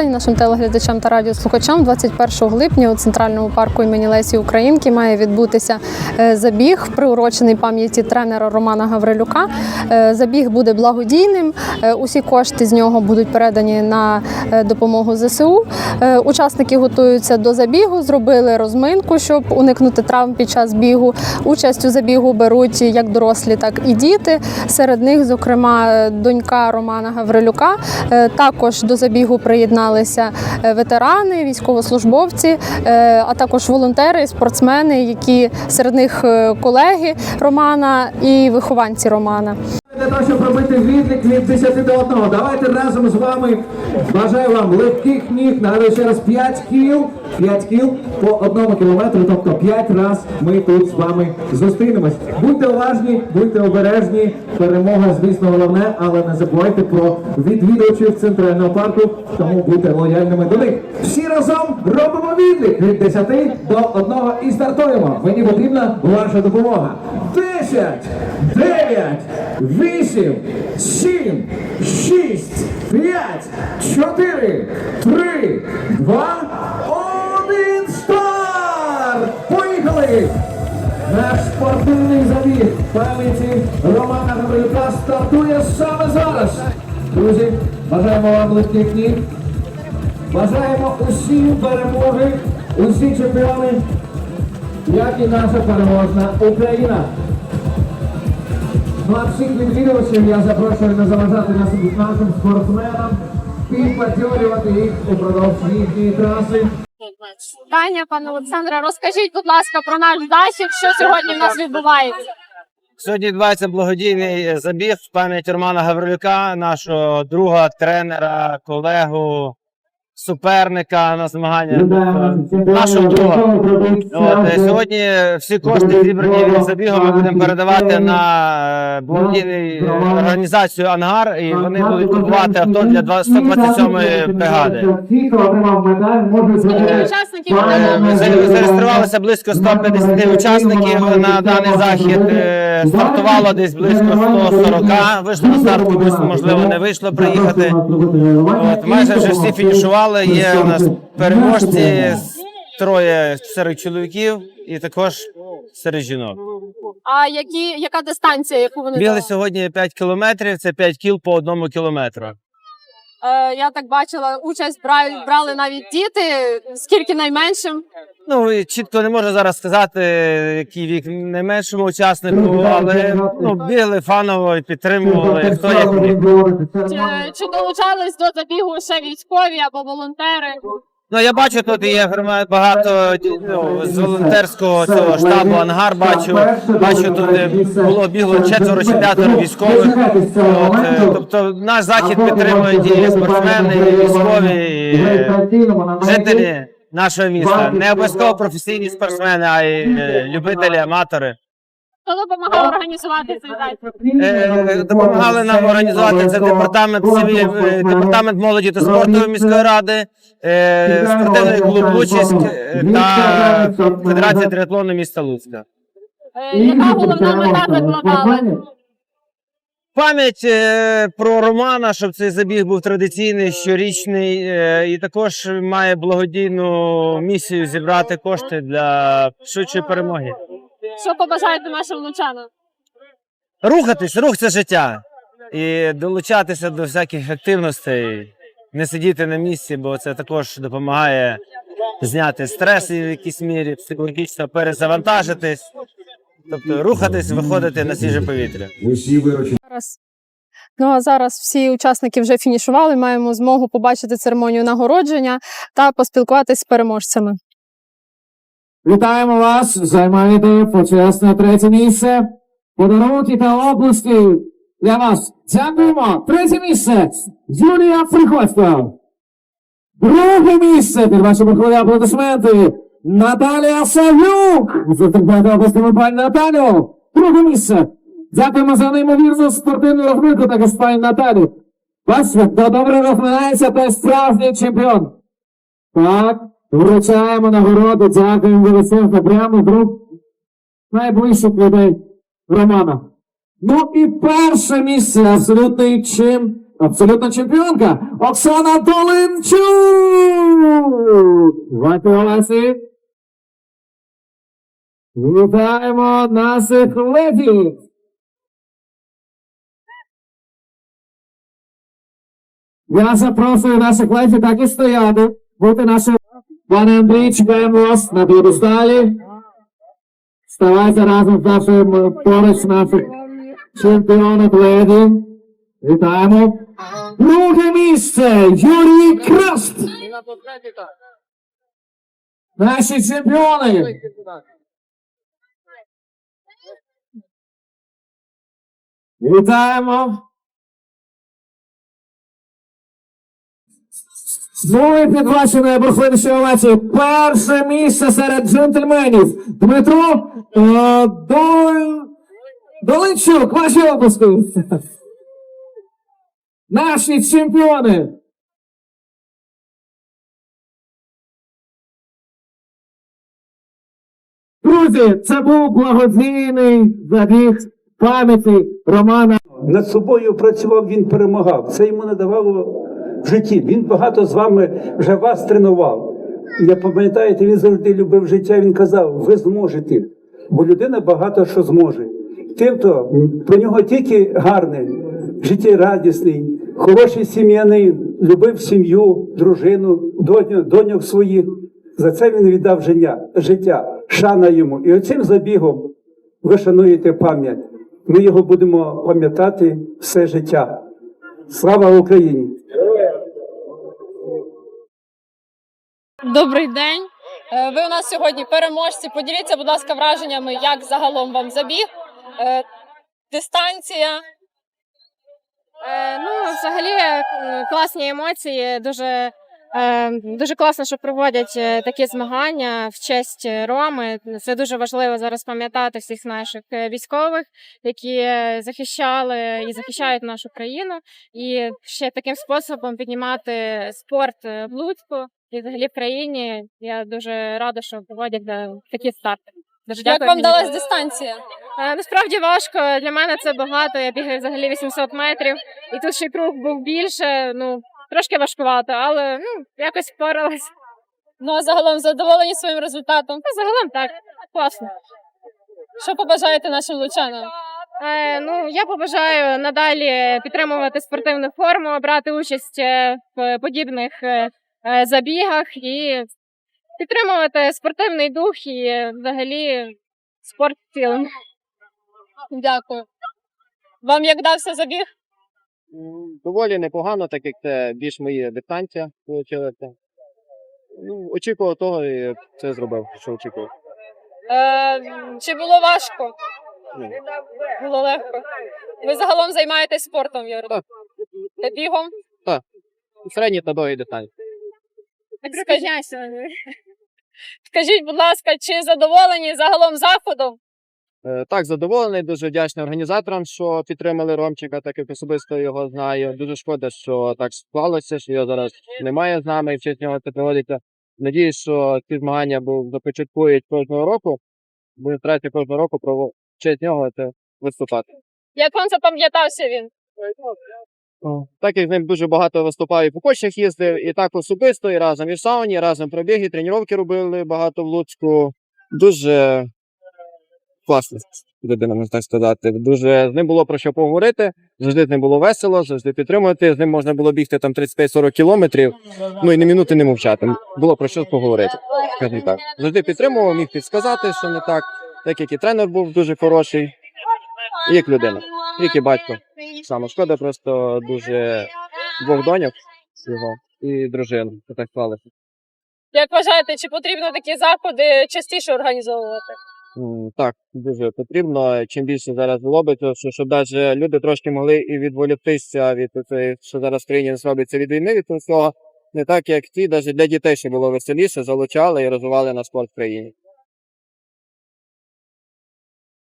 день нашим телеглядачам та радіослухачам. 21 липня у центральному парку імені Лесі Українки має відбутися е, забіг, приурочений пам'яті тренера Романа Гаврилюка. Е, Забіг буде благодійним. Е, Усі кошти з нього будуть передані на допомогу ЗСУ. Учасники готуються до забігу, зробили розминку, щоб уникнути травм під час бігу. Участь у забігу беруть як дорослі, так і діти. Серед них, зокрема, донька Романа Гаврилюка. Також до забігу приєдналися е, ветерани, військовослужбовці, е, а також волонтери, спортсмени, які серед них е, колеги Романа і вихованці Романа. Для того, щоб робити відлік від 10 до 1. Давайте разом з вами. Бажаю вам легких ніг. Нагадую ще раз 5 кіл. 5 кіл по одному кілометру, тобто 5 раз ми тут з вами зустрінемось. Будьте уважні, будьте обережні. Перемога, звісно, головне, але не забувайте про відвідувачів центрального парку, тому будьте лояльними до них. Всі разом робимо відлік від 10 до 1 і стартуємо. Мені потрібна ваша допомога. 10, 9, 8, 7, 6, 5, 4, 3, 2, 1, старт! Поїхали! Наш спортивний забіг пам'яті Романа Гаврилюка стартує саме зараз. Друзі, бажаємо вам легких ніг. Бажаємо усім перемоги, усі чемпіони, як і наша переможна Україна. Ну а всіх відвідувачів я запрошую не заважати нашим, нашим спортсменам, підбадьорювати їх упродовж їхньої траси. Таня, пане Олександре, розкажіть, будь ласка, про наш захід, що сьогодні в нас відбувається. Сьогодні відбувається благодійний забіг в пам'ять Романа Гаврилюка, нашого друга, тренера, колегу, суперника на змаганнях. тобто Нашого друга. От, е, сьогодні всі кошти зібрані від забігу ми будемо передавати на е, благодійну організацію Ангар, і вони будуть купувати авто для 127-ї бригади. Е, Зареєструвалося близько 150 учасників на даний захід. Е, Стартувало десь близько 140. Вийшло на старт, комусь можливо не вийшло приїхати. От майже вже всі фінішували. Є у нас переможці троє серед чоловіків і також серед жінок. А які, яка дистанція, яку вони Бігли дали? сьогодні 5 кілометрів. Це 5 кіл по одному кілометру. Е, я так бачила, участь брали, брали навіть діти. Скільки найменшим? Ну чітко не можу зараз сказати, який вік найменшому учаснику, але ну бігли фаново і підтримували. Хто як міг. Чи, чи долучались до забігу ще військові або волонтери? Ну я бачу, тут є багато ну, з волонтерського цього штабу ангар. Бачу, бачу тут е, було бігло четверо чи п'ятеро військових. От, е, тобто наш захід підтримують і спортсмени, і військові, і жителі нашого міста. Не обов'язково професійні спортсмени, а й е, любителі, аматори. Хто допомагав організувати цей захід? Е, Допомагали нам організувати це департамент е, департамент молоді та спорту міської ради, е, спортивний клуб Лучиськ е, та Федерація триатлону міста Луцька. Е, яка головна мета закладали? Пам'ять е, про Романа, щоб цей забіг був традиційний, щорічний, е, і також має благодійну місію зібрати кошти для швидшої перемоги. Що побажаєте нашим лучанам? Рухатись, рух це життя. І долучатися до всяких активностей, не сидіти на місці, бо це також допомагає зняти стреси в якійсь мірі, психологічно перезавантажитись, тобто рухатись, виходити на свіже повітря. Зараз. Ну а зараз всі учасники вже фінішували. Маємо змогу побачити церемонію нагородження та поспілкуватися з переможцями. Вітаємо вас! Займаєте почесне третє місце. Подарунки та області для вас. Дякуємо! Третє місце! Юлія Приходько. Друге місце під ваші бурхливі аплодисменти. Наталія Савюк. Зустрічайте обласними пані Наталю. Друге місце. Дякуємо за неймовірну спортивну розминку також пані Наталі. Бачите, хто добре розминається, той справжній чемпіон. Так, вручаємо нагороду, дякуємо величезно прямо друг найближчих людей Романа. Ну і перше місце абсолютний чим абсолютна чемпіонка Оксана Долинчук. Гратулації. Вітаємо наших леді. Я запрошую наших леді так і стояти. Бути нашим. Пане Андрій, чекаємо вас на п'єдесталі. Ставайте разом з нашим е, поруч наших чемпіонів леді. Вітаємо. Друге місце Юрій Краст. Наші чемпіони. Вітаємо. Ну і під ваші найбрухливіші овації. Перше місце серед джентльменів. Дмитро е, Доль... Долинчук, ваші опуски. Наші чемпіони. Друзі, це був благодійний забіг пам'яті Романа Над собою працював, він перемагав. Це йому не давало в житті. Він багато з вами вже вас тренував. Я пам'ятаєте, він завжди любив життя. Він казав, ви зможете, бо людина багато що зможе. Тим, хто про нього тільки гарне, життєрадісний, хороший сім'янин, любив сім'ю, дружину, доню, доньок своїх. За це він віддав життя, шана йому. І оцим забігом ви шануєте пам'ять. Ми його будемо пам'ятати все життя. Слава Україні! Добрий день. Е, Ви у нас сьогодні переможці. Поділіться, будь ласка, враженнями, як загалом вам забіг. Е, Дистанція. Е, ну, взагалі, класні емоції. Дуже, дуже класно, що проводять такі змагання в честь Роми. Це дуже важливо зараз пам'ятати всіх наших військових, які захищали і захищають нашу країну. І ще таким способом піднімати спорт в Луцьку і взагалі в країні. Я дуже рада, що проводять такі старти. Дуже Як вам далась дистанція? Е, Насправді важко. Для мене це багато. Я бігаю взагалі 800 метрів, і тут ще й круг був більше. Ну трошки важкувато, але ну якось впоралась. Ну а загалом задоволені своїм результатом. Та загалом так класно. Що побажаєте нашим лучанам? Е, ну я побажаю надалі підтримувати спортивну форму, брати участь е, в подібних е, забігах і підтримувати спортивний дух і е, взагалі спорт в цілому. Дякую. Вам як дався забіг? Доволі непогано, так як це більш мої дистанція вийшла. Ну, очікував того і це зробив, що очікував. Е, чи було важко? Ні. Було легко. Ви загалом займаєтесь спортом, Юрій? Так. Та бігом? Середні та довгі дистанції. Скажіть, скажіть, будь ласка, чи задоволені загалом заходом? Е, Так, задоволений, дуже вдячний організаторам, що підтримали Ромчика, так як особисто його знаю. Дуже шкода, що так склалося, що його зараз немає з нами і в честь нього це проводиться. Надіюсь, що ці змагання започаткують кожного року. Буде старатися кожного року про в честь нього це виступати. Як вам запам'ятався він? Так як з ним дуже багато виступав і по кочах їздив, і так особисто, і разом і в сауні, і разом пробіги, тренування робили багато в Луцьку. Дуже класна людина, можна так сказати. Дуже з ним було про що поговорити, завжди з ним було весело, завжди підтримувати. З ним можна було бігти там 35-40 кілометрів, ну і не минути не мовчати. Було про що поговорити. Так. Завжди підтримував, міг підсказати, що не так, так як і тренер був дуже хороший, і як людина, як і батько. Саме шкода, просто дуже двох доньок його і дружину. Це так сталося. Як вважаєте, чи потрібно такі заходи частіше організовувати? М, Так, дуже потрібно. Чим більше зараз робиться, що щоб навіть люди трошки могли і відволіктися від цієї, що зараз в країні робиться від війни, від того всього. Не так, як ті, навіть для дітей ще було веселіше, залучали і розвивали на спорт в країні.